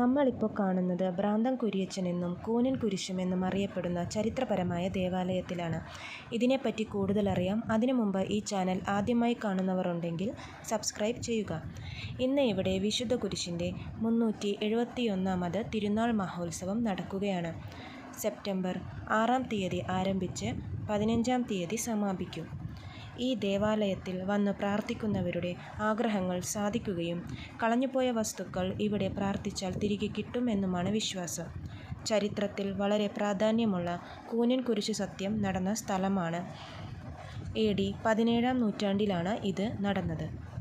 നമ്മളിപ്പോൾ കാണുന്നത് ഭ്രാന്തൻ കുരിയച്ചനെന്നും കൂനൻ കുരിശുമെന്നും അറിയപ്പെടുന്ന ചരിത്രപരമായ ദേവാലയത്തിലാണ്. ഇതിനെപ്പറ്റി കൂടുതലറിയാം അതിനു മുമ്പ് ഈ ചാനൽ ആദ്യമായി കാണുന്നവർ ഉണ്ടെങ്കിൽ സബ്സ്ക്രൈബ് ചെയ്യുക. ഇന്ന് ഇവിടെ വിശുദ്ധ കുരിശിന്റെ മുന്നൂറ്റി എഴുപത്തിയൊന്നാമത് തിരുനാൾ മഹോത്സവം നടക്കുകയാണ്. സെപ്റ്റംബർ ആറാം തീയതി ആരംഭിച്ച് പതിനഞ്ചാം തീയതി സമാപിക്കും. ഈ ദേവാലയത്തിൽ വന്ന് പ്രാർത്ഥിക്കുന്നവരുടെ ആഗ്രഹങ്ങൾ സാധിക്കുകയും കളഞ്ഞുപോയ വസ്തുക്കൾ ഇവിടെ പ്രാർത്ഥിച്ചാൽ തിരികെ കിട്ടുമെന്നുമാണ് വിശ്വാസം. ചരിത്രത്തിൽ വളരെ പ്രാധാന്യമുള്ള കൂനൻ കുരിശ് സത്യം നടന്ന സ്ഥലമാണ്. എ ഡി പതിനേഴാം നൂറ്റാണ്ടിലാണ് ഇത് നടന്നത്.